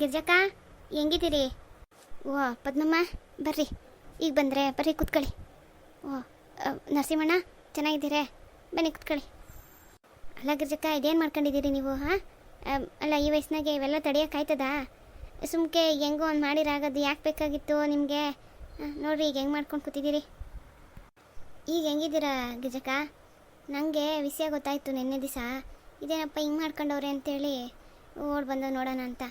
ಗಿರ್ಜಕ್ಕ, ಹೆಂಗಿದ್ದೀರಿ? ಓ, ಪದ್ಮಮ್ಮ, ಬರ್ರಿ. ಈಗ ಬಂದರೆ ಬರ್ರಿ ಕೂತ್ಕೊಳ್ಳಿ. ಓ ನರಸಿಂಹಣ್ಣ, ಚೆನ್ನಾಗಿದ್ದೀರೇ? ಬನ್ನಿ ಕೂತ್ಕೊಳ್ಳಿ. ಅಲ್ಲ ಗಿರ್ಜಕ್ಕ, ಇದೇನು ಮಾಡ್ಕೊಂಡಿದ್ದೀರಿ ನೀವು, ಹಾಂ? ಅಲ್ಲ, ಈ ವಯಸ್ಸಿನಾಗೆ ಇವೆಲ್ಲ ತಡಿಯೋಕ್ಕಾಯ್ತದ ಸುಮ್ಕೆ ಹೆಂಗೋ ಒಂದು ಮಾಡಿರಾಗದು ಯಾಕೆ ಬೇಕಾಗಿತ್ತು ನಿಮಗೆ? ನೋಡ್ರಿ, ಈಗ ಹೆಂಗೆ ಮಾಡ್ಕೊಂಡು ಕೂತಿದ್ದೀರಿ? ಈಗ ಹೆಂಗಿದ್ದೀರಾ ಗಿಜಕ್ಕ ನನಗೆ ವಿಷಯ ಗೊತ್ತಾಯಿತು ನಿನ್ನೆ ದಿವಸ. ಇದೇನಪ್ಪ ಹಿಂಗೆ ಮಾಡ್ಕೊಂಡವ್ರೆ ಅಂತೇಳಿ ಓಡ್ ಬಂದು ನೋಡೋಣ ಅಂತ.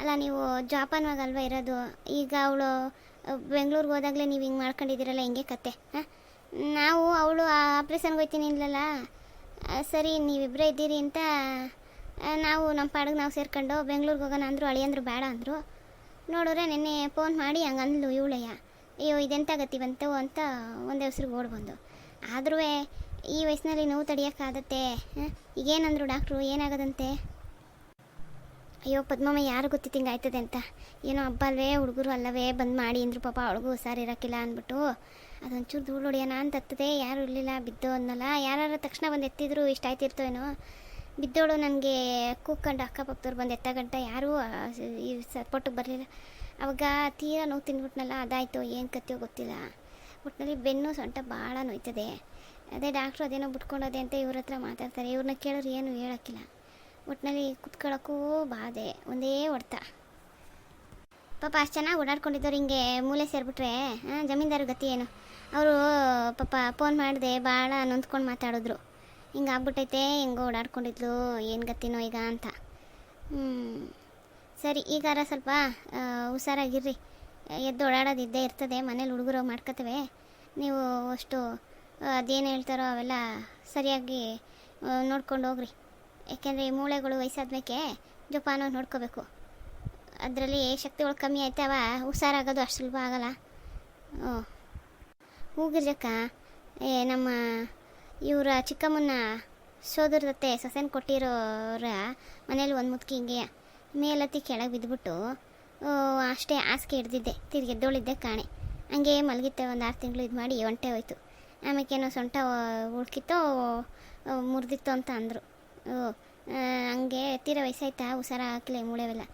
ಅಲ್ಲ, ನೀವು ಜಾಪಾನ್ವಾಗ ಅಲ್ವಾ ಇರೋದು? ಈಗ ಅವಳು ಬೆಂಗಳೂರಿಗೆ ಹೋದಾಗಲೇ ನೀವು ಹಿಂಗೆ ಮಾಡ್ಕೊಂಡಿದ್ದೀರಲ್ಲ, ಹಿಂಗೆ ಕತೆ, ಹಾಂ? ನಾವು ಅವಳು ಆಪ್ರೇಷನ್ಗೆ ಹೋಗ್ತೀನಿ ಇಲ್ಲಲ್ಲ ಸರಿ ನೀವಿಬ್ಬರೇ ಇದ್ದೀರಿ ಅಂತ ನಾವು ನಮ್ಮ ಪಾಡಿಗೆ ನಾವು ಸೇರ್ಕೊಂಡು ಬೆಂಗಳೂರಿಗೆ ಹೋಗೋಣ ಅಂದರು, ಅಳಿಯಂದ್ರು ಬೇಡ ಅಂದರು. ನೋಡಿದ್ರೆ ನಿನ್ನೆ ಫೋನ್ ಮಾಡಿ ಹಂಗೆ ಅಂದ್ಲು ಇವಳಯ್ಯ. ಅಯ್ಯೋ, ಇದೆಂತ ಗತಿ ಬಂತು ಅಂತ ಒಂದೇ ಹೆಸ್ರಿಗೆ ಓಡ್ ಬಂದು. ಆದ್ರೂ ಈ ವಯಸ್ಸಿನಲ್ಲಿ ನೋವು ತಡಿಯೋಕ್ಕಾಗತ್ತೆ ಹಾಂ? ಈಗೇನಂದ್ರು ಡಾಕ್ಟ್ರು, ಏನಾಗದಂತೆ? ಅಯ್ಯೋ ಪದ್ಮಮ್ಮ ಯಾರು ಗೊತ್ತಿತ್ತು ಹಿಂಗೆ ಆಯ್ತದೆ ಅಂತ? ಏನೋ ಹಬ್ಬ ಅಲ್ವೇ ಹುಡುಗರು ಅಲ್ಲವೇ ಬಂದು ಮಾಡಿ ಅಂದ್ರು ಪಾಪ ಅವಳಿಗೂ ಹುಷಾರಿರೋಕ್ಕಿಲ್ಲ ಅಂದ್ಬಿಟ್ಟು. ಅದೊಂಚೂರು ಧೂಳು ಹೊಡಿಯೋಣ ಅಂತ ಹತ್ತದೆ ಯಾರು ಇರಲಿಲ್ಲ ಬಿದ್ದು ಅನ್ನಲ್ಲ. ಯಾರು ತಕ್ಷಣ ಬಂದು ಎತ್ತಿದ್ರು ಇಷ್ಟ ಆಯ್ತಿರ್ತೋ ಏನೋ. ಬಿದ್ದೋಳು ನನಗೆ ಕೂತ್ಕೊಂಡು ಅಕ್ಕಪಕ್ಕದವ್ರು ಬಂದು ಎತ್ತಗಂಟ ಯಾರೂ ಆ, ಈ ಸಪೋರ್ಟಿಗೆ ಬರಲಿಲ್ಲ. ಅವಾಗ ತೀರಾ ನೋವು ತಿಂದ್ಬಿಟ್ನಲ್ಲ ಅದಾಯಿತು ಏನು ಕತ್ತಿಯೋ ಗೊತ್ತಿಲ್ಲ. ಒಟ್ಟಿನಲ್ಲಿ ಬೆನ್ನು ಸೊಂಟ ಭಾಳ ನೋಯ್ತದೆ. ಅದೇ ಡಾಕ್ಟ್ರು ಅದೇನೋ ಬಿಟ್ಕೊಂಡೋದೆ ಅಂತ ಇವ್ರ ಹತ್ರ ಮಾತಾಡ್ತಾರೆ. ಇವ್ರನ್ನ ಕೇಳೋರು ಏನು ಹೇಳೋಕ್ಕಿಲ್ಲ. ಒಟ್ಟಿನಲ್ಲಿ ಕುತ್ಕೊಳ್ಳೋಕ್ಕೂ ಬಾಧೆ, ಒಂದೇ ಹೊಡ್ತ. ಪಾಪ ಅಷ್ಟು ಚೆನ್ನಾಗಿ ಓಡಾಡ್ಕೊಂಡಿದ್ದವ್ರು ಹಿಂಗೆ ಮೂಲೆ ಸೇರಿಬಿಟ್ರೆ ಜಮೀನ್ದಾರ ಗತಿ ಏನು? ಅವರು ಪಾಪ ಫೋನ್ ಮಾಡಿದೆ ಭಾಳ ನೊಂದ್ಕೊಂಡು ಮಾತಾಡಿದ್ರು. ಹಿಂಗೆ ಆಗ್ಬಿಟ್ಟೈತೆ, ಹೆಂಗೋ ಓಡಾಡ್ಕೊಂಡಿದ್ಲು, ಏನು ಗತಿನೋ ಈಗ ಅಂತ. ಹ್ಞೂ ಸರಿ, ಈಗಾರ ಸ್ವಲ್ಪ ಹುಷಾರಾಗಿರ್ರಿ. ಎದ್ದು ಓಡಾಡೋದು ಇದ್ದೇ ಇರ್ತದೆ, ಮನೇಲಿ ಹುಡುಗರು ಮಾಡ್ಕೋತವೆ. ನೀವು ಅಷ್ಟು, ಅದೇನು ಹೇಳ್ತಾರೋ ಅವೆಲ್ಲ ಸರಿಯಾಗಿ ನೋಡ್ಕೊಂಡು ಹೋಗ್ರಿ. ಯಾಕೆಂದರೆ ಈ ಮೂಳೆಗಳು ವಯಸ್ಸಾದ್ಮೇಲೆ ಜೋಪಾನ ನೋಡ್ಕೋಬೇಕು. ಅದರಲ್ಲಿ ಶಕ್ತಿಗಳು ಕಮ್ಮಿ ಆಯ್ತವ ಹುಷಾರಾಗೋದು ಅಷ್ಟು ಸುಲಭ ಆಗಲ್ಲ. ಓ ಹೂಗಿರ್ಜಕ್ಕ ಏ, ನಮ್ಮ ಇವರ ಚಿಕ್ಕಮ್ಮನ ಸೋದರದತ್ತೆ ಸೊಸೆನ ಕೊಟ್ಟಿರೋರ ಮನೇಲಿ ಒಂದು ಮುದುಕಿ ಹಿಂಗೆ ಮೇಲತ್ತಿ ಕೆಳಗೆ ಬಿದ್ದುಬಿಟ್ಟು ಅಷ್ಟೇ ಹಾಸಿಗೆ ಹಿಡ್ದಿದ್ದೆ. ತಿರ್ಗಿ ಎದ್ದೋಳಿದ್ದೆ ಕಾಣೆ. ಹಂಗೆ ಮಲಗಿತ್ತೆ ಒಂದು ಆರು ತಿಂಗಳು ಇದು ಮಾಡಿ, ಒಂಟೆ ಹೋಯ್ತು. ಆಮೇಕೇನೋ ಸೊಂಟ ಉಳ್ಕಿತ್ತೋ ಮುರಿದಿತ್ತು ಅಂತ ಅಂದರು. ಹಂಗೆ ತೀರ ವಯಸ್ಸಾಯ್ತಾ? ಹುಷಾರ ಹಾಕಿಲ್ಲ ಮೂಳೆವೆಲ್ಲ.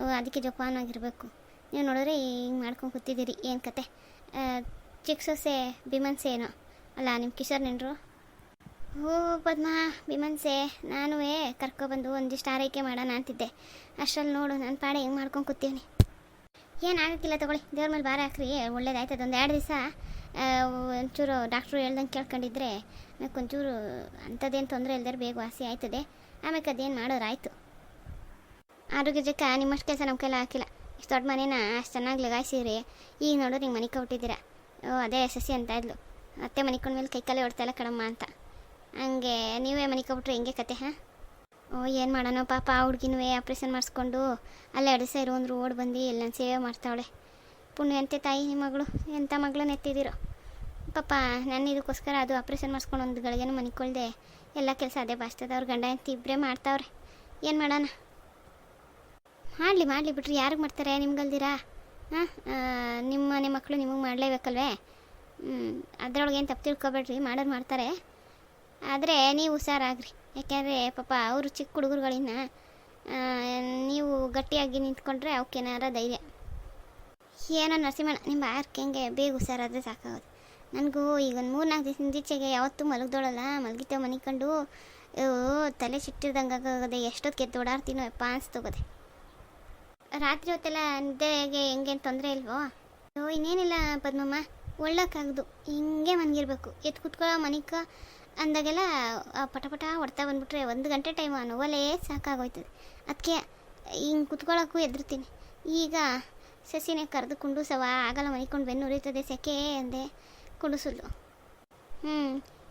ಓ, ಅದಕ್ಕೆ ಜೋಪಾನಾಗಿರಬೇಕು ನೀವು ನೋಡಿದ್ರೆ ಹಿಂಗೆ ಮಾಡ್ಕೊಂಡು ಕೂತಿದ್ದೀರಿ. ಏನು ಕತೆ? ಚಿಕ್ಕ ಸೊಸೆ ಭೀಮನ್ಸೆ ಏನೋ ಅಲ್ಲ ನಿಮ್ಮ ಕಿಶೋರ್ ನೆಂಟರು ಓ ಪದ್ಮ ಭೀಮನ್ಸೆ ನಾನು ಕರ್ಕೊಬಂದು ಒಂದಿಷ್ಟು ಆರೈಕೆ ಮಾಡೋಣ ಅಂತಿದ್ದೆ. ಅಷ್ಟರಲ್ಲಿ ನೋಡು ನನ್ನ ಪಾಡೆ ಹಿಂಗೆ ಮಾಡ್ಕೊಂಡು ಕೂತೀವಿ ಏನು ಆಗೋಕ್ಕಿಲ್ಲ ತಗೊಳ್ಳಿ. ದೇವ್ರ ಮೇಲೆ ಭಾರ ಹಾಕ್ರಿ. ಒಳ್ಳೇದಾಯ್ತದ ಒಂದು ಎರಡು ದಿವಸ. ಒಂಚೂರು ಡಾಕ್ಟ್ರು ಹೇಳ್ದಂಗೆ ಕೇಳ್ಕೊಂಡಿದ್ರೆ ಆಮೇಲೆ ಒಂಚೂರು ಅಂಥದ್ದೇನು ತೊಂದರೆ ಇಲ್ದರೆ ಬೇಗ ವಾಸಿ ಆಯ್ತದೆ. ಆಮೇಲೆ ಅದೇನು ಮಾಡೋರು ಆಯಿತು. ಆರೋಗ್ಯ ಜಕ್ಕ ನಿಮ್ಮಷ್ಟು ಕೆಲಸ ನಮ್ಮ ಕೈಲ ಹಾಕಿಲ್ಲ. ಇಷ್ಟು ದೊಡ್ಡ ಮನೇನ ಅಷ್ಟು ಚೆನ್ನಾಗಿ ಲಗಾಯಿಸಿರಿ ಈಗ ನೋಡೋರು ಹಿಂಗೆ ಮನೆ ಕೊಟ್ಟಿದ್ದೀರಾ ಓ, ಅದೇ ಸಸಿ ಅಂತ ಇದ್ಲು. ಅತ್ತೆ ಮನೆ ಮೇಲೆ ಕೈ ಕಾಲೇ ಹೊಡ್ತಾಯಿಲ್ಲ ಕಣಮ್ಮ ಅಂತ. ಹಂಗೆ ನೀವೇ ಮನೆ ಕೊಟ್ಟರು ಹಿಂಗೆ ಕತೆ, ಹಾಂ? ಓ, ಏನು ಮಾಡೋಣ ಪಾಪ ಆ ಹುಡುಗಿನೂ ಆಪ್ರೇಷನ್ ಮಾಡಿಸ್ಕೊಂಡು ಅಲ್ಲೇ ಎರಡು ಸೇರು ಒಂದು ಓಡ್ ಬಂದು ಎಲ್ಲ ಸೇವೆ ಮಾಡ್ತಾವಳೆ. ಪುಣ್ಯ ಅಂತೆ ತಾಯಿ ನಿಮ್ಮ ಮಗಳು. ಎಂಥ ಮಗಳು ಎತ್ತಿದ್ದೀರೋ ಪಾಪ ನಾನು ಇದಕ್ಕೋಸ್ಕರ ಅದು ಆಪ್ರೇಷನ್ ಮಾಡಿಸ್ಕೊಂಡು ಒಂದು ಗಳಿಗೆನೂ ಮನಿಕೊಳ್ದೆ. ಎಲ್ಲ ಕೆಲಸ ಅದೇ ಬಾಸ್ತದ ಅವ್ರ ಗಂಡ ಅಂತ ಇಬ್ಬರೇ ಮಾಡ್ತಾವ್ರೆ. ಏನು ಮಾಡೋಣ? ಮಾಡಲಿ ಮಾಡಲಿ ಬಿಟ್ರಿ ಯಾರಿಗೆ ಮಾಡ್ತಾರೆ? ನಿಮ್ಗಲ್ದಿರಾ? ಹಾಂ ನಿಮ್ಮ ಮನೆ ಮಕ್ಕಳು ನಿಮಗೆ ಮಾಡಲೇಬೇಕಲ್ವೇ? ಹ್ಞೂ ಅದರೊಳಗೆ ಏನು ತಪ್ಪು ತಿಳ್ಕೊಬೇಡ್ರಿ, ಮಾಡೋರು ಮಾಡ್ತಾರೆ. ಆದರೆ ನೀವು ಹುಷಾರಾಗ್ರಿ. ಯಾಕೆಂದರೆ ಪಾಪ ಅವರು ಚಿಕ್ಕ ಹುಡುಗರುಗಳಿನ್ನ ನೀವು ಗಟ್ಟಿಯಾಗಿ ನಿಂತ್ಕೊಂಡ್ರೆ ಅವಕ್ಕೇನಾರ ಧೈರ್ಯ. ಏನೋ ನರಸಿಂಹಣ್ಣ, ನಿಮ್ಮ ಆರ್ಕೆ ಹೆಂಗೆ, ಬೇಗ ಹುಷಾರಾದರೆ ಸಾಕಾಗೋದು. ನನಗೂ ಈಗ ಒಂದು ಮೂರು ನಾಲ್ಕು ದಿವಸ ಹಿಂದೀಚೆಗೆ ಯಾವತ್ತೂ ಮಲಗ್ದೋಳಲ್ಲ ಮಲಗಿತೇವೆ ಮನೆ ಕಂಡು ತಲೆ ಸಿಟ್ಟಿರ್ದಂಗೆ ಆಗೋದೇ ಎಷ್ಟೊತ್ತು ಗೆದ್ದು ಓಡಾಡ್ತೀನೋ ಯಪ್ಪ ಅನ್ಸ್ತೋಗೋದೆ ರಾತ್ರಿ ಹೊತ್ತೆಲ್ಲ ನಿದ್ದೆಗೆ ಹೆಂಗೇನು ತೊಂದರೆ ಇಲ್ವೋ? ಓ ಇನ್ನೇನಿಲ್ಲ ಪದ್ಮಮ್ಮ, ಒಳ್ಳಕ್ಕಾಗ್ದು, ಹಿಂಗೆ ಮನಗಿರ್ಬೇಕು. ಎತ್ತು ಕುತ್ಕೊಳ್ಳೋ ಮನಿಕ ಅಂದಾಗೆಲ್ಲ ಪಟ ಪಟ ಹೊಡ್ತಾ ಬಂದ್ಬಿಟ್ರೆ ಒಂದು ಗಂಟೆ ಟೈಮ್ ನೋವಲ್ಲೇ ಸಾಕಾಗೋಯ್ತದೆ. ಅದಕ್ಕೆ ಹಿಂಗೆ ಕುತ್ಕೊಳ್ಳೋಕ್ಕೂ ಎದುರ್ತೀನಿ ಈಗ ಸಸಿನೇ ಕರೆದುಕೊಂಡು ಕುಂಡುಸವ ಆಗಲ್ಲ ಮನಿಕೊಂಡು ಬೆನ್ನು ಉರಿತದೆ ಸೆಕೆ ಅಂದೆ. ಕುಂಡುಸುಲ್ಲು ಹ್ಞೂ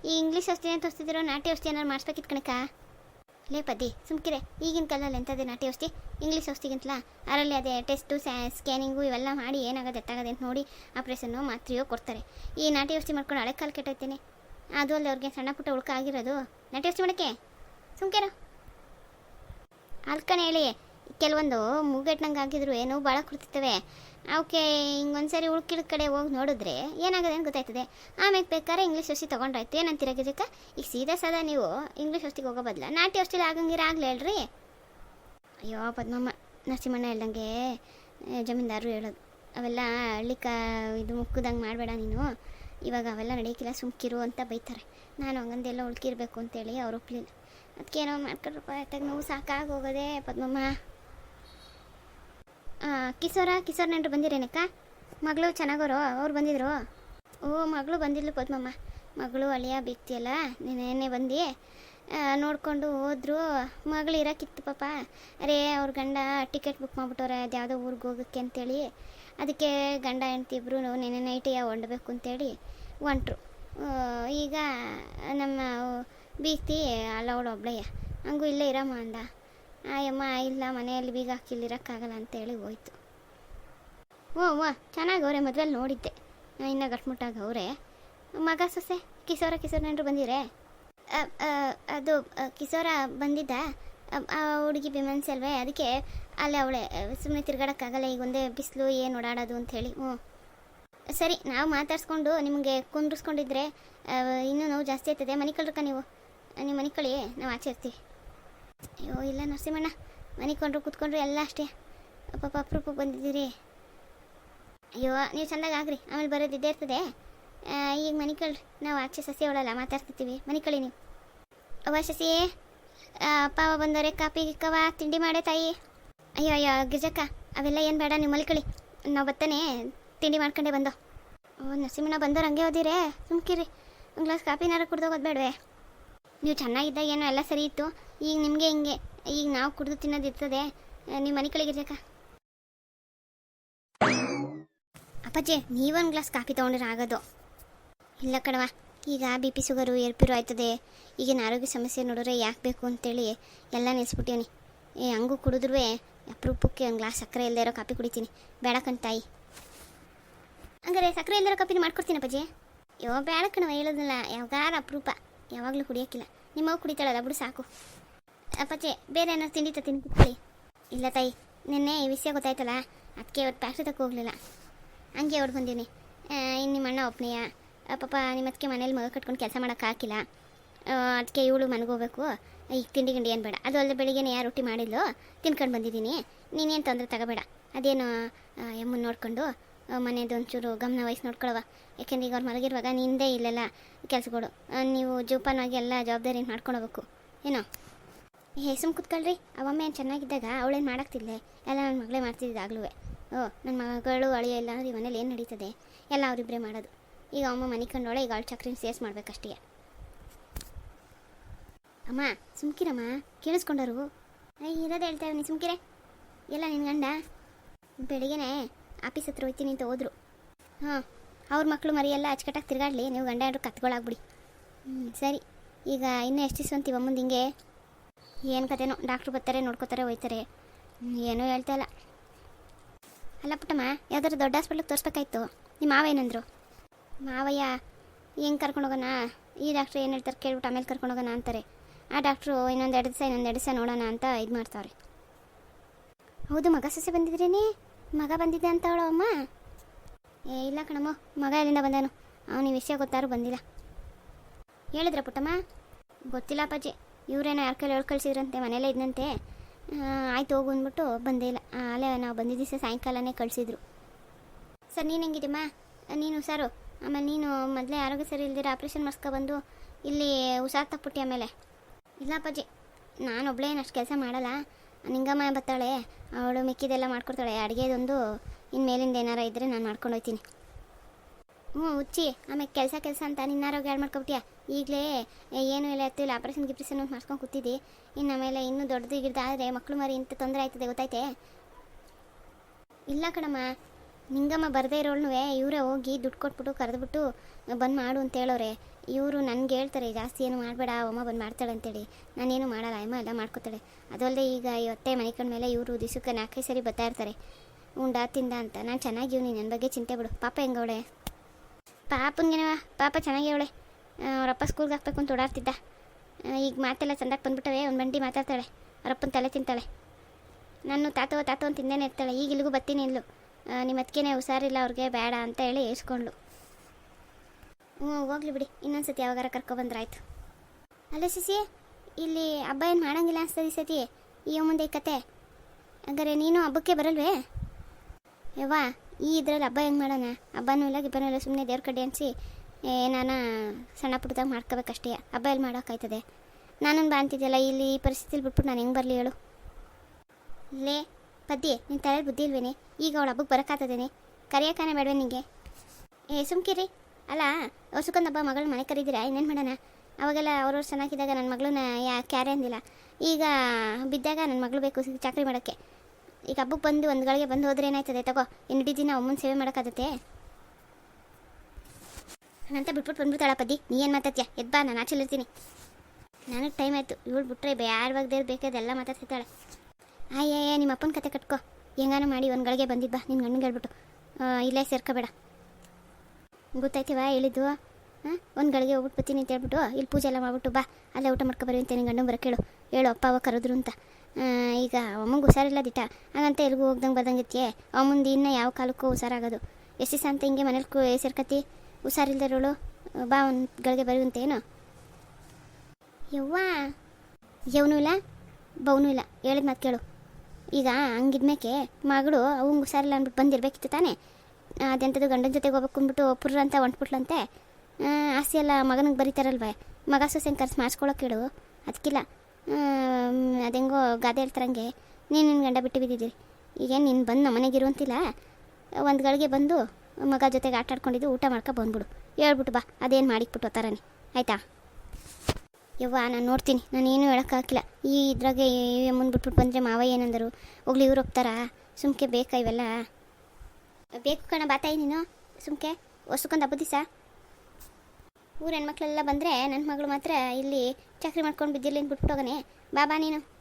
ಈ ಇಂಗ್ಲೀಷ್ ಔಷಧಿನೇ ತೋರಿಸ್ತಿದ್ದೀರೋ ನಾಟಿ ಔಷಧಿ ಏನಾರು ಮಾಡಿಸ್ಬೇಕಿತ್ತು ಕಣಕ ಲೇ ಪದಿ ಸುಮ್ಕಿರೆ, ಈಗಿನ ಕಾಲದಲ್ಲಿ ಎಂಥದ್ದೇ ನಾಟಿ ಔಷಧಿ? ಇಂಗ್ಲೀಷ್ ಔಷಧಿಗಿಂತಲ? ಅದರಲ್ಲಿ ಅದೇ ಟೆಸ್ಟು ಸ್ಕ್ಯಾನಿಂಗು ಇವೆಲ್ಲ ಮಾಡಿ ಏನಾಗೋದು ಎತ್ತಾಗದೆ ಅಂತ ನೋಡಿ ಆಪ್ರೇಷನ್ನು ಮಾತ್ರೆಯೋ ಕೊಡ್ತಾರೆ. ಈ ನಾಟಿ ಔಷಧಿ ಮಾಡ್ಕೊಂಡು ಹಳೆ ಕಾಲು ಕೆಟ್ಟೋಗ್ತೀನಿ ಅದು ಅಲ್ಲಿ ಅವ್ರಿಗೆ ಸಣ್ಣ ಪುಟ್ಟ ಉಳ್ಕ ಆಗಿರೋದು. ನಾಟಿ ಔಷಧಿ ಮಾಡೋಕ್ಕೆ? ಸುಮ್ಕಿರು. ಅಲ್ಕಣ ಹೇಳಿ, ಕೆಲವೊಂದು ಮೂಗೆಟ್ನಂಗೆ ಆಗಿದ್ರು ಏನು ಭಾಳ ಕೊಡ್ತಿರ್ತವೆ ಅವಕ್ಕೆ ಹಿಂಗೆ ಒಂದ್ಸರಿ ಉಳ್ಕಿದ ಕಡೆ ಹೋಗಿ ನೋಡಿದ್ರೆ ಏನಾಗದೆ ಅಂತ ಗೊತ್ತಾಯ್ತದೆ. ಆಮೇಲೆ ಬೇಕಾದ್ರೆ ಇಂಗ್ಲೀಷ್ ಔಷಧಿ ತೊಗೊಂಡ್ರಾಯ್ತು ಏನಂತೀರ ಗಿದಕ್ಕೆ ಈಗ ಸೀದಾ ಸದಾ ನೀವು ಇಂಗ್ಲೀಷ್ ಔಷಧಿಗೆ ಹೋಗೋ ಬದಲ. ನಾಟಿ ಔಷಧಿ ಆಗಂಗಿರ, ಆಗ್ಲಿ ಹೇಳ್ರಿ. ಅಯ್ಯೋ, ಪದ್ಮಮ್ಮ, ನರಸಿಂಹಣ್ಣ ಹೇಳ್ದಂಗೆ ಜಮೀನ್ದಾರರು ಹೇಳೋದು. ಅವೆಲ್ಲ ಹಳ್ಳಿ ಕ ಇದು ಮುಕ್ಕದಂಗೆ ಮಾಡಬೇಡ ನೀನು. ಇವಾಗ ಅವೆಲ್ಲ ನಡೆಯೋಕ್ಕಿಲ್ಲ, ಸುಮ್ಕಿರು ಅಂತ ಬೈತಾರೆ. ನಾನು ಹಂಗಂದೆಲ್ಲ ಉಳ್ಕಿರ್ಬೇಕು ಅಂತೇಳಿ ಅವ್ರು ಒಪ್ಪಲಿಲ್ಲ ಅದಕ್ಕೆ ಏನೋ ಮಾಡ್ಕೊಂಡ್ರಪ್ಪ ಅತ್ತಾಗ ನೋವು ಸಾಕಾಗಿ ಹೋಗೋದೆ ಪದ್ಮಮ್ಮ. ಕಿಶೋರ, ಕಿಶೋರ್ ನೆಂಟ್ರು ಬಂದಿರೇನಕ್ಕ ಮಗಳು ಚೆನ್ನಾಗೋರು, ಅವ್ರು ಬಂದಿದ್ರು? ಓ, ಮಗಳು ಬಂದಿದ್ಲು ಪದ್ಮಮ್ಮ. ಮಗಳು, ಅಳಿಯ ಬಿಕ್ತಿಯಲ್ಲ ನೀನೇನೆ ಬಂದು. ನೋಡಿಕೊಂಡು ಹೋದ್ರು. ಮಗಳು ಇರೋಕ್ಕಿತ್ತು ಪಾಪ. ಅರೇ, ಅವ್ರ ಗಂಡ ಟಿಕೆಟ್ ಬುಕ್ ಮಾಡ್ಬಿಟ್ಟವ್ರೆ, ಅದು ಯಾವುದೋ ಊರಿಗೆ ಹೋಗೋಕ್ಕೆ ಅಂತೇಳಿ. ಅದಕ್ಕೆ ಗಂಡ ಹೆಂಡ್ತಿಬ್ರು ನೆನೆ ನೈಟಿಗೆ ಹೊಂಡಬೇಕು ಅಂತೇಳಿ ಹೊಂಟ್ರು. ಈಗ ನಮ್ಮ ಬೀಗ್ತಿ ಅಲ್ಲ, ಅವಳು ಹಂಗೂ ಇಲ್ಲೇ ಇರಮ್ಮ ಅಂದ. ಆಯಮ್ಮ ಇಲ್ಲ ಮನೆಯಲ್ಲಿ ಬೀಗ ಹಾಕಿ ಇಲ್ಲಿ ಇರೋಕ್ಕಾಗಲ್ಲ ಅಂತೇಳಿ ಹೋಯ್ತು. ಓ ವಾ ಅವರೇ ಮದುವೆಲಿ ನೋಡಿದ್ದೆ. ಇನ್ನೂ ಗಟ್ಮುಟ್ಟಾಗ ಅವರೇ. ಮಗ ಸೊಸೆ ಕಿಶೋರ ಕಿಶೋರ ನೆಂಟರು ಬಂದಿರೇ ಅದು ಅ, ಕಿಶೋರ ಬಂದಿದ್ದ? ಹುಡುಗಿ ಬಿಮನ್ಸ್ ಅಲ್ವೇ? ಅದಕ್ಕೆ ಅಲ್ಲೇ ಅವಳೆ ಸುಮ್ಮನೆ ತಿರ್ಗಾಡೋಕ್ಕಾಗಲ್ಲ ಈಗ ಒಂದೇ ಬಿಸಿಲು ಏನು ಓಡಾಡೋದು ಅಂತ ಹೇಳಿ ಹ್ಞೂ. ಸರಿ ನಾವು ಮಾತಾಡ್ಸ್ಕೊಂಡು ನಿಮಗೆ ಕುಂದ್ರಿಸ್ಕೊಂಡಿದ್ರೆ ಇನ್ನೂ ನೋವು ಜಾಸ್ತಿ ಆಗ್ತದೆ. ಮನೆ ಕಳ್ರಕ್ಕ ನೀವು? ನೀವು ಮನೆ ನಾವು ಆಚೆ ಅಯ್ಯೋ, ಇಲ್ಲ ನರಸಿಂಹಣ್ಣ. ಮನೆ ಕೊಂಡ್ರು ಕೂತ್ಕೊಂಡ್ರು ಎಲ್ಲ ಅಷ್ಟೇ. ಪಾಪ ಅಪ್ರೂಪಕ್ಕೆ ಬಂದಿದ್ದೀರಿ. ಅಯ್ಯೋ, ನೀವು ಚೆನ್ನಾಗಿ ಆಗ್ರಿ. ಆಮೇಲೆ ಬರೋದು ಇದ್ದೇ ಇರ್ತದೆ. ಈಗ ಮನೆ ಕಳ್ರಿ. ನಾವು ಆಚೆ ಸಸಿ ಅವಳಲ್ಲ ಮಾತಾಡ್ತಿರ್ತೀವಿ. ಮನೆ ಕಳಿ ನೀವು. ಅವ್ವ, ಸಸಿ. ಪಾವ ಬಂದವರೆ, ಕಾಪಿ ಕವ ತಿಂಡಿ ಮಾಡೆ ತಾಯಿ. ಅಯ್ಯೋ ಅಯ್ಯೋ ಗಿಜಕ್ಕ ಅವೆಲ್ಲ ಏನು ಬೇಡ ನೀವು ಮಲ್ಕಳಿ ನಾವು ಬತ್ತಾನೆ ತಿಂಡಿ ಮಾಡ್ಕೊಂಡೆ ಬಂದೋ. ಓ, ನರಸಿಂಹಣ್ಣ ಬಂದವ್ರು ಹಂಗೆ ಓದಿರೇ. ಸುಮ್ಕಿರಿ. ಒಂದು ಗ್ಲಾಸ್ ಕಾಪಿನಾರ ಕುಡ್ದೋಗೋದು ಬೇಡವೆ. ನೀವು ಚೆನ್ನಾಗಿದ್ದಾಗ ಏನೋ ಎಲ್ಲ ಸರಿ ಇತ್ತು. ಈಗ ನಿಮಗೆ ಹಿಂಗೆ, ಈಗ ನಾವು ಕುಡಿದು ತಿನ್ನೋದು ಇರ್ತದೆ. ನೀವು ಮನೆ ಕಳಿಗೆ ಗಿಜಕ್ಕ ಅಪ್ಪಾಜಿ, ನೀವೊಂದು ಗ್ಲಾಸ್ ಕಾಫಿ ತೊಗೊಂಡ್ರೆ ಆಗೋದು. ಇಲ್ಲ ಕಣವ ಈಗ ಬಿ ಪಿ ಶುಗರು ಏರ್ಪಿರು ಆಯ್ತದೆ. ಈಗಿನ ಆರೋಗ್ಯ ಸಮಸ್ಯೆ ನೋಡಿದ್ರೆ ಯಾಕೆ ಬೇಕು ಅಂತೇಳಿ ಎಲ್ಲ ನೆನೆಸ್ಬಿಟ್ಟೀನಿ ಏ, ಹಂಗೂ ಕುಡಿದ್ರೂ ಅಪರೂಪಕ್ಕೆ ಒಂದು ಗ್ಲಾಸ್ ಸಕ್ಕರೆ ಇಲ್ಲದೆ ಇರೋ ಕಾಫಿ ಕುಡಿತೀನಿ. ಬೇಡ ತಾಯಿ. ಹಂಗಾರೆ ಸಕ್ಕರೆ ಇಲ್ಲದಿರೋ ಕಾಫಿನ ಮಾಡ್ಕೊಡ್ತೀನಿ ಅಪ್ಪಾಜಿ. ಯೋ ಬೇಡ ಕಣವ ಹೇಳೋದಿಲ್ಲ. ಯಾವಾಗಾರ ಅಪರೂಪ. ಯಾವಾಗಲೂ ಕುಡಿಯೋಕ್ಕಿಲ್ಲ. ನಿಮ್ಮವ್ ಕುಡಿತಾಳಲ್ಲ, ಬಿಡು ಸಾಕು. ಅಪ್ಪಾಜಿ, ಬೇರೆ ಏನಾದ್ರು ತಿಂಡಿ ತ ಕುತ್ಕೊಳ್ಳಿ ಇಲ್ಲ ತಾಯಿ, ನಿನ್ನೆ ಈ ವಿಷಯ ಗೊತ್ತಾಯ್ತಲ್ಲ ಅದಕ್ಕೆ ಅವ್ರು ಪ್ಯಾಕ್ಟ್ರಿ ತಕ್ಕ ಹೋಗಲಿಲ್ಲ. ಹಂಗೆ ಅವ್ರು ಬಂದೀನಿ. ಇನ್ನು ನಿಮ್ಮ ಅಣ್ಣ ಒಬ್ಬನೆಯ ಪಾಪ ನಿಮ್ಮ ಅದಕ್ಕೆ ಮನೇಲಿ ಮಗ ಕಟ್ಕೊಂಡು ಕೆಲಸ ಮಾಡೋಕೆ ಅದಕ್ಕೆ ಇವಳು ಮನೆಗೋಗ್ಬೇಕು ಈಗ ತಿಂಡಿ ಗಿಂಡಿ ಏನು ಬೇಡ. ಅದು ಅಲ್ಲದೆ ಬೆಳಿಗ್ಗೆನೇ ಯಾರು ರೊಟ್ಟಿ ಮಾಡಿದ್ಲು, ತಿನ್ಕೊಂಡು ಬಂದಿದ್ದೀನಿ ನೀನೇನು ತೊಂದರೆ ತಗೋಬೇಡ. ಅದೇನು ಎಮ್ಮನ್ನು ನೋಡ್ಕೊಂಡು ಆ, ಮನೆದು ಒಂಚೂರು ಗಮನ ವಹಿಸಿ ನೋಡ್ಕೊಳ್ಳೋವ ಯಾಕೆಂದ್ರೆ ಈಗ ಅವ್ರು ಮಲಗಿರುವಾಗ ನಿಂದೇ ಇಲ್ಲೆಲ್ಲ ಕೆಲಸಗಳು ನೀವು ಜೋಪಾನವಾಗಿ ಎಲ್ಲ ಜವಾಬ್ದಾರಿ ಮಾಡ್ಕೊಂಡು ಹೋಗ್ಬೇಕು. ಏನೋ? ಹೇ ಸುಮ್ ಕುತ್ಕೊಳ್ರಿ. ಅವಮ್ಮ ಏನು ಚೆನ್ನಾಗಿದ್ದಾಗ ಅವಳೇನು ಮಾಡಾಕ್ತಿದ್ಲೆ? ಎಲ್ಲ ನನ್ನ ಮಗಳೇ ಮಾಡ್ತಿದ್ದಾಗ್ಲೂ ಓ ನನ್ನ ಮಗಳು ಅಳಿಯ ಇಲ್ಲ ಅಂದ್ರೆ ಈ ಮನೇಲಿ ಏನು ನಡೀತದೆ? ಎಲ್ಲ ಅವರಿಬ್ಬರೇ ಮಾಡೋದು. ಈಗ ಅಮ್ಮ ಮನೆ ಕಂಡೋಳೆ ಈಗ ಅವಳು ಚಕ್ರಿನ ಸೇರ್ಸ್ ಮಾಡ್ಬೇಕಷ್ಟೇ. ಅಮ್ಮ ಸುಮ್ಕಿರಮ್ಮ. ಕೇಳಿಸ್ಕೊಂಡರು? ಇರೋದು ಹೇಳ್ತಾ ನೀ ಸುಮ್ಕಿರೆ. ಎಲ್ಲ ನಿನ್ನ ಗಂಡ? ಬೆಳಿಗ್ಗೆನೆ ಆಫೀಸ್ ಹತ್ರ ಹೋಗ್ತೀನಿ ಅಂತ ಹೋದ್ರು. ಹಾಂ, ಅವ್ರ ಮಕ್ಕಳು ಮರಿ ಎಲ್ಲ ಅಚ್ಚುಕಟ್ಟಾಗಿ ತಿರುಗಾಡಲಿ, ನೀವು ಗಂಡ ಹಿಡ್ರು ಕತ್ಕೊಳಾಗ್ಬಿಡಿ ಹ್ಞೂ ಸರಿ. ಈಗ ಇನ್ನೂ ಎಷ್ಟು ದಿವಸ ಅಂತೀವ ಮುಂದೆ ಹಿಂಗೆ ಏನು ಕತೆನೋ, ಡಾಕ್ಟ್ರು ಬರ್ತಾರೆ, ನೋಡ್ಕೋತಾರೆ, ಹೋಯ್ತಾರೆ. ಏನೂ ಹೇಳ್ತಾ ಇಲ್ಲ. ಅಲ್ಲ ಪುಟ್ಟಮ್ಮ, ಯಾವ್ದಾದ್ರು ದೊಡ್ಡ ಹಾಸ್ಪಿಟ್ಲಿಗೆ ತೋರಿಸ್ಬೇಕಾಯ್ತು? ನಿಮ್ಮ ಮಾವ ಏನಂದ್ರು? ಮಾವಯ್ಯ, ಹೆಂಗೆ ಕರ್ಕೊಂಡು ಹೋಗೋಣ? ಈ ಡಾಕ್ಟ್ರು ಏನು ಹೇಳ್ತಾರೆ ಕೇಳ್ಬಿಟ್ಟು ಆಮೇಲೆ ಕರ್ಕೊಂಡು ಹೋಗೋಣ ಅಂತಾರೆ. ಆ ಡಾಕ್ಟ್ರು ಇನ್ನೊಂದು ಎರಡು ದಿವಸ, ಇನ್ನೊಂದು ಎರಡು ದಿವಸ ನೋಡೋಣ ಅಂತ ಇದು ಮಾಡ್ತಾವ್ರೆ. ಹೌದು, ಮಗ ಸೊಸೆ ಬಂದಿದ್ರೇನೆ? ಮಗ ಬಂದಿದ್ದೆ ಅಂತ ಹೇಳೋ ಅಮ್ಮ. ಏ, ಇಲ್ಲ ಕಣಮ್ಮ, ಮಗ ಎಲ್ಲಿಂದ ಬಂದಾನು? ಅವನು ವಿಷಯ ಗೊತ್ತಾರು ಬಂದಿಲ್ಲ. ಹೇಳಿದ್ರ ಪುಟ್ಟಮ್ಮ? ಗೊತ್ತಿಲ್ಲ ಅಪ್ಪಾಜಿ. ಇವರೇನೋ ಯಾರ ಕೈಲಿ ಹೇಳ್ಕಳ್ಸಿದ್ರಂತೆ ಮನೇಲೇ ಇದ್ದಂತೆ ಆಯ್ತು ಹೋಗು ಅಂದ್ಬಿಟ್ಟು ಬಂದೇ ಇಲ್ಲ. ಅಲ್ಲೇ ನಾವು ಬಂದಿದ್ದ ದಿವಸ ಸಾಯಂಕಾಲನೇ ಕಳಿಸಿದ್ರು. ಸರ್, ನೀನು ಹೆಂಗಿದ್ದೀಮ್ಮ ನೀನು ಹುಷಾರು ಆಮೇಲೆ ನೀನು ಮೊದಲೇ ಆರೋಗ್ಯ ಸರಿ ಇಲ್ದಿರ ಆಪ್ರೇಷನ್ ಮಾಡಿಸ್ಕೊಬಂದು ಇಲ್ಲಿ ಹುಷಾರ್ ತಪ್ಪುಟ್ಟಿ ಆಮೇಲೆ ಇಲ್ಲ ಅಪ್ಪಾಜಿ, ನಾನು ಒಬ್ಳೇ ಏನು ಅಷ್ಟು ಕೆಲಸ ಮಾಡಲ್ಲ. ನಿಂಗಮ್ಮ ಬರ್ತಾಳೆ, ಅವಳು ಮಿಕ್ಕಿದೆಲ್ಲ ಮಾಡ್ಕೊಡ್ತಾಳೆ, ಅಡುಗೆದೊಂದು ಇನ್ನು ಮೇಲಿಂದ ಏನಾರ ಇದ್ದರೆ ನಾನು ಮಾಡ್ಕೊಂಡು ಹೋಗ್ತೀನಿ. ಹ್ಞೂ ಹುಚ್ಚಿ ಆಮೇಲೆ ಕೆಲಸ ಕೆಲಸ ಅಂತ ನಿನ್ನಾರೋಗ್ಯ ಹಾಳು ಮಾಡ್ಕೊಬಿಟ್ಯಾ? ಈಗಲೇ ಏನು ಇಲ್ಲ ಎತ್ತಿಲ್ಲ ಆಪ್ರೇಷನ್ ಗಿಪ್ರೇಷನ್ ಮಾಡ್ಕೊಂಡು ಕೂತಿದ್ದಿ. ಇನ್ನು ಆಮೇಲೆ ಇನ್ನೂ ದೊಡ್ಡದು ಗಿಡ್ದಾದರೆ ಮಕ್ಕಳು ಮರಿ ಇಂಥ ತೊಂದರೆ ಆಯ್ತದೆ ಗೊತ್ತಾಯ್ತೆ? ಇಲ್ಲ ಕಣಮ್ಮ, ನಿಂಗಮ್ಮ ಬರದೇ ಇರೋಳ್ನೂ ಇವರೇ ಹೋಗಿ ದುಡ್ಡು ಕೊಟ್ಬಿಟ್ಟು ಕರೆದ್ಬಿಟ್ಟು ಬಂದು ಮಾಡು ಅಂತ ಹೇಳೋರೆ. ಇವರು ನನಗೆ ಹೇಳ್ತಾರೆ, ಜಾಸ್ತಿ ಏನು ಮಾಡಬೇಡ ಅಮ್ಮ ಬಂದು ಮಾಡ್ತಾಳೆ ಅಂತೇಳಿ. ನಾನೇನು ಮಾಡಲ್ಲ, ಅಮ್ಮ ಎಲ್ಲ ಮಾಡ್ಕೋತಾಳೆ. ಅದಲ್ಲದೆ ಈಗ ಇವತ್ತೆ ಮನೆ ಮೇಲೆ ಇವರು ದಿವಸಕ್ಕೆ ನಾಲ್ಕೈದು ಸರಿ ಬರ್ತಾ ಇರ್ತಾರೆ. ಉಂಡ ತಿಂದ ಅಂತ. ನಾನು ಚೆನ್ನಾಗಿವ್ನಿ ನನ್ನ ಬಗ್ಗೆ ಚಿಂತೆ ಬಿಡು. ಪಾಪ ಹೆಂಗವಳೆ? ಪಾಪನ್ಗೇನವ ಪಾಪ ಚೆನ್ನಾಗಿ ಅವಳೆ ಅವರಪ್ಪ ಸ್ಕೂಲ್ಗೆ ಹಾಕ್ಬೇಕು ಅಂತ ಓಡಾಡ್ತಿದ್ದ. ಈಗ ಮಾತೆಲ್ಲ ಚಂದಾಗಿ ಬಂದ್ಬಿಟ್ಟವೆ, ಒಂದು ಬಂಡಿ ಮಾತಾಡ್ತಾಳೆ. ಅವರಪ್ಪನ ತಲೆ ತಿಂತಾಳೆ. ನಾನು ತಾತೋ ತಾತೋ ಅಂತ ತಿಂದೇನೆ ಇರ್ತಾಳೆ. ಈಗ ಇಲ್ಲಿಗೂ ಬರ್ತೀನಿ ಇಲ್ಲೂ ನಿಮ್ಮ ಅದಕ್ಕೇನೆ ಹುಷಾರಿಲ್ಲ, ಅವ್ರಿಗೆ ಬೇಡ ಅಂತ ಹೇಳಿ ಇಸ್ಕೊಂಡ್ಲು ಹ್ಞೂ, ಹೋಗ್ಲಿ ಬಿಡಿ. ಇನ್ನೊಂದು ಸತಿ ಯಾವಾಗಾರ ಕರ್ಕೊಬಂದ್ರಾಯ್ತು. ಅಲ್ಲ ಸಿಸಿ, ಇಲ್ಲಿ ಹಬ್ಬ ಏನು ಮಾಡಂಗಿಲ್ಲ ಅನ್ಸ್ತದೆ ಸತಿ ಈ ಮುಂದೆ ಕತೆ. ಹಂಗಾರೆ ನೀನು ಹಬ್ಬಕ್ಕೆ ಬರಲ್ವೇ? ಯವ್ವಾ, ಈ ಇದ್ರಲ್ಲಿ ಹಬ್ಬ ಹೆಂಗೆ ಮಾಡೋಣ? ಹಬ್ಬನೂ ಇಲ್ಲ, ಗಿಬ್ಬನೂ ಇಲ್ಲ ಸುಮ್ಮನೆ ದೇವ್ರ ಕಡೆ ಅನಿಸಿ ಏನಾನ ಸಣ್ಣ ಪುಟ್ಟದಾಗ ಮಾಡ್ಕೋಬೇಕಷ್ಟೇ. ಹಬ್ಬ ಎಲ್ಲಿ ಮಾಡೋಕ್ಕಾಯ್ತದೆ ನಾನೊಂದು ಬಾ ಅಂತಿದ್ದೆಲ್ಲ ಇಲ್ಲಿ ಈ ಪರಿಸ್ಥಿತಿಲಿ ಬಿಟ್ಬಿಟ್ಟು ನಾನು ಹೆಂಗೆ ಬರಲಿ ಹೇಳು. ಲೇ ಪದ್ದಿ ನಿನ್ನ ತಲೆ ಬುದ್ಧಿ ಇಲ್ವೇನೆ? ಈಗ ಅವಳು ಹಬ್ಬಕ್ಕೆ ಬರೋಕ್ಕಾಗ್ತದೇನೆ ಕರೆಯೋಕ್ಕಾನೆ ಬೇಡವೆ ನಿಂಗೆ? ಏ, ಸುಮ್ಕಿರಿ. ಅಲ್ಲ ಹಬ್ಬ ಮಗಳು ಮನೆ ಕರೀದಿರಾ? ಇನ್ನೇನು ಮಾಡೋಣ? ಅವಾಗೆಲ್ಲ ಅವ್ರವ್ರು ಚೆನ್ನಾಗಿದ್ದಾಗ ನನ್ನ ಮಗಳನ್ನ ಯಾ ಕ್ಯಾರೆ ಅಂದಿಲ್ಲ. ಈಗ ಬಿದ್ದಾಗ ನನ್ನ ಮಗಳು ಬೇಕು ಚಾಕರಿ ಮಾಡೋಕ್ಕೆ. ಈಗ ಹಬ್ಬಕ್ಕೆ ಬಂದು ಒಂದು ಗಳಿಗೆ ಬಂದು ಹೋದ್ರೆ ಏನಾಯ್ತದೆ ತಗೋ ಇನ್ನು ಇಡೀ ದಿನ ಅಮ್ಮನ ಸೇವೆ ಮಾಡೋಕ್ಕಾಗತ್ತೆ? ಅಂತ ಬಿಟ್ಬಿಟ್ಟು ಬಂದ್ಬಿಡ್ತಾಳ ಪದ್ದಿ. ನೀ ಏನು ಮಾತಾಡ್ತೀಯ? ಎದ್ಬಾ ನಾನು ಆಚೆಲಿರ್ತೀನಿ ನನಗೆ ಟೈಮ್ ಆಯಿತು. ಇವಳು ಬಿಟ್ರೆ ಯಾರವಾಗದೇ ಬೇಕಾದೆಲ್ಲ ಮಾತಾಡ್ತಿರ್ತಾಳೆ. ಆಯ್ಯ ನಿಮ್ಮ ಅಪ್ಪನ ಕತೆ ಕಟ್ಕೋ. ಹೆಂಗಾನ ಮಾಡಿ ಒಂದು ಗಳಿಗೆ ಬಂದಿದ್ದ ಬಾ. ನಿನ್ನ ಗಂಡಂಗೆ ಹೇಳ್ಬಿಟ್ಟು. ಇಲ್ಲೇ ಸೇರ್ಕೋಬೇಡ. ಗೊತ್ತಾಯ್ತೀವ? ಹೇಳಿದ್ದು? ಹಾಂ? ಒಂದು ಗಳಿಗೆ ಹೋಗ್ಬಿಟ್ಟು ಬರ್ತೀನಿ ಅಂತ ಹೇಳ್ಬಿಟ್ಟು, ಇಲ್ಲಿ ಪೂಜೆ ಎಲ್ಲ ಮಾಡ್ಬಿಟ್ಟು ಬಾ, ಅಲ್ಲೇ ಊಟ ಮಾಡ್ಕೊ ಅಂತ ನಿನ್ನ ಗಂಡನ ಬರೋಕೆ ಹೇಳು ಹೇಳು, ಅಪ್ಪ ಅವ ಕರೆದ್ರು ಅಂತ. ಈಗ ಅಮ್ಮಂಗೆ ಹುಷಾರಿಲ್ಲ ದಿಟ. ಹಾಗಂತ ಎಲ್ಗೂ ಹೋಗ್ದಂಗೆ ಬರ್ದಂಗೆ ಅವ ಮುಂದೆ ಇನ್ನು ಯಾವ ಕಾಲಕ್ಕೂ ಹುಷಾರಾಗೋದು. ಎಷ್ಟು ದಿವಸ ಅಂತ ಹಿಂಗೆ ಮನೇಲಿ ಕು ಸೇರ್ಕತಿ ಹುಷಾರಿಲ್ದಿರೋಳು ಬಾ ಒಂದು ಗಳಿಗೆ ಬರುವಂತೆ ಏನು? ಯವ್ವ? ಯವನೂ ಇಲ್ಲ, ಬೌನೂ ಇಲ್ಲ. ಹೇಳಿದ ಮಾತು ಕೇಳು. ಈಗ ಹಂಗಿದ್ಮೇಕೆ ಮಗಳು, ಅವಂಗೆ ಹುಷಾರಿಲ್ಲ ಅಂದ್ಬಿಟ್ಟು ಬಂದಿರಬೇಕಿತ್ತು ತಾನೇ? ಅದೆಂಥದ್ದು ಗಂಡನ ಜೊತೆಗೆ ಹೋಗ್ಬೇಕು ಅಂದ್ಬಿಟ್ಟು ಪುರ್ರ ಅಂತ ಹೊಂಟ್ಬಿಟ್ಲಂತೆ ಆಸೆ ಎಲ್ಲ ಮಗನಿಗೆ ಬರೀತಾರಲ್ವ? ಮಗ ಸೊಸೆಂಗೆ ಕರ್ಸು ಮಾಡಿಸ್ಕೊಳಕ್ಕೆ ಅದಕ್ಕಿಲ್ಲ ಅದೆಂಗೋ ಗಾದೆ ಹೇಳ್ತಾರಂಗೆ. ನೀನು ನಿನ್ನ ಗಂಡ ಬಿಟ್ಟು ಬಿದ್ದಿದ್ದೀರಿ ಈಗೇನು ನೀನು ಬಂದು ನಮ್ಮ ಮನೆಗೆ ಇರುವಂತಿಲ್ಲ ಒಂದು ಗಳಿಗೆ ಬಂದು ಮಗ ಜೊತೆಗೆ ಆಟ ಆಡ್ಕೊಂಡಿದ್ದು ಊಟ ಮಾಡ್ಕೊ ಬಂದ್ಬಿಡು. ಹೇಳ್ಬಿಟ್ಟು ಬಾ, ಅದೇನು ಮಾಡಿಕ್ಬಿಟ್ಟು ನೀ ಆಯಿತಾ? ಯವ್ವ, ನಾನು ನೋಡ್ತೀನಿ. ನಾನು ಏನೂ ಹೇಳೋಕ್ಕಾಗಿಲ್ಲ ಈ ಇದ್ರಾಗೆ ಮುಂದೆ ಬಿಟ್ಬಿಟ್ಟು ಬಂದರೆ ಮಾವ ಏನಂದರು? ಹೋಗ್ಲಿ, ಇವ್ರು ಹೋಗ್ತಾರಾ ಸುಮ್ಕೆ ಬೇಕಾ ಇವೆಲ್ಲ? ಬೇಕು ಕಣ ಬಾತಾಯಿ ನೀನು? ಸುಮ್ಕೆ ಹೊಸಕೊಂದು ಹಬ್ಬ ದಿವಸ ಊರ ಹೆಣ್ಮಕ್ಳೆಲ್ಲ ಬಂದರೆ ನನ್ನ ಮಗಳು ಮಾತ್ರ ಇಲ್ಲಿ ಚಾಕ್ರಿ ಮಾಡ್ಕೊಂಡು ಬಿದ್ದಿರ್ಲಿ ಬಿಟ್ಬಿಟ್ಟು ಹೋಗನೆ. ಬಾಬಾ ನೀನು.